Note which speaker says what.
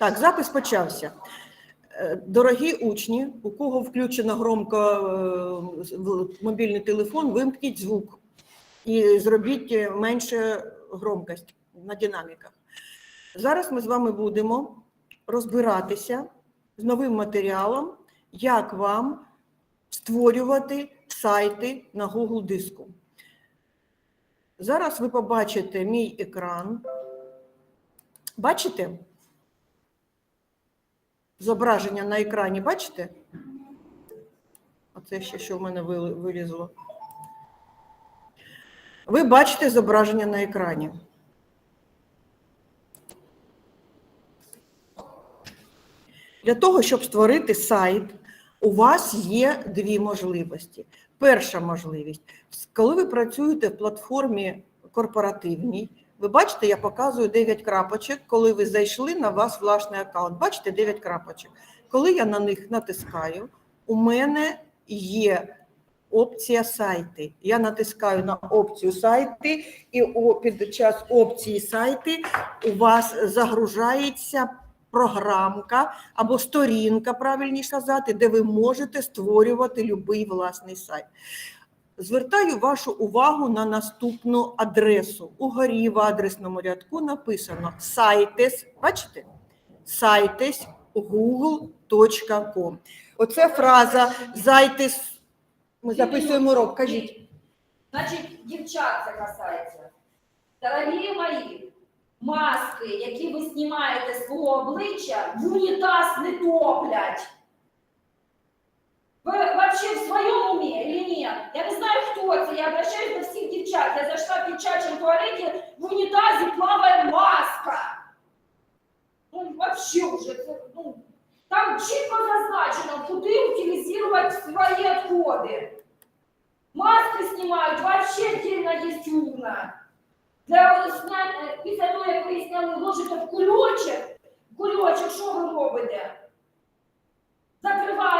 Speaker 1: Так, запис почався. Е, Дорогі учні, у кого включено громко е, мобільний телефон, вимкніть звук і зробіть е, менше громкость на динаміках. Зараз ми з вами будемо розбиратися з новим матеріалом, як вам створювати сайти на Google диску. Зараз ви побачите мій екран. Бачите? Зображення на екрані, бачите? Оце ще що в мене вилізло. Ви бачите зображення на екрані. Для того, щоб створити сайт, у вас є дві можливості. Перша можливість, коли ви працюєте в платформі корпоративній, ви бачите, я показую 9 крапочок, коли ви зайшли на ваш власний аккаунт. Бачите 9 крапочок. Коли я на них натискаю, у мене є опція сайти. Я натискаю на опцію сайти, і під час опції сайти у вас загружається програмка або сторінка, правильніше сказати, де ви можете створювати будь-який власний сайт. Звертаю вашу увагу на наступну адресу. Угорі в адресному рядку написано сайтес, бачите? Сайтес google.com. Оце фраза зайтес. Ми записуємо урок, кажіть.
Speaker 2: Значить, дівчат це касається. Дорогі мої, маски, які ви знімаєте з свого обличчя, в унітаз не топлять. році я обращаюсь до всіх дівчат. Я зайшла в дівчачому туалеті, в унітазі плаває маска. Ну, вообще вже це, ну, там чітко зазначено, куди утилізувати свої відходи. Маски знімають, вообще отдельно є урна. Для після э, того, як ви зняли ложите в кульочок, кульочок, що ви робите? Закриваєте.